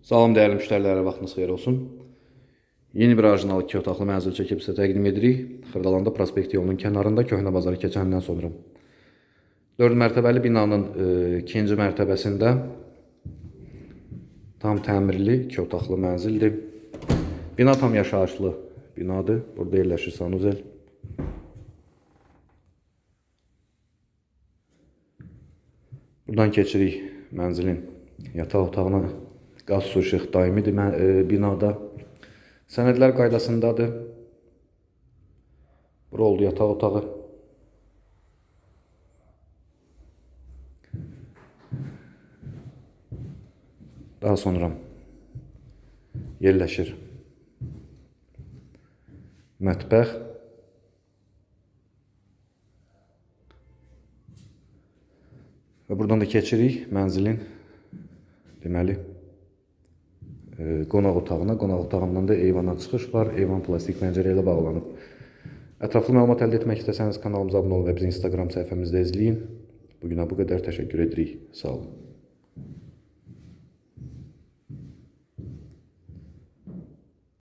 Salam dəyərli müştərilərə, vaxtınız xeyir olsun. Yeni bir orijinal iki otaqlı mənzil çəkib sizə təqdim edirik. Xırdalanda prospekt yolunun kənarında köhnə bazarı keçəndən sonra. 4 mərtəbəli binanın e, ikinci mərtəbəsində tam təmirli iki otaqlı mənzildir. Bina tam yaşayışlı binadır. Burada yerləşir sanuzel. Buradan keçirik mənzilin yataq otağına. Qaz su işıq daimidir mən, e, binada. Sənədlər qaydasındadır. Bura oldu yataq otağı. Daha sonra yerləşir mətbəx. Və buradan da keçirik mənzilin deməli qonaq otağına. Qonaq otağından da eyvana çıxış var. Eyvan plastik pəncərə ilə bağlanıb. Ətraflı məlumat əldə etmək istəsəniz kanalımıza abunə olun və bizi Instagram səhifəmizdə izləyin. Bu günə bu qədər təşəkkür edirik. Sağ olun.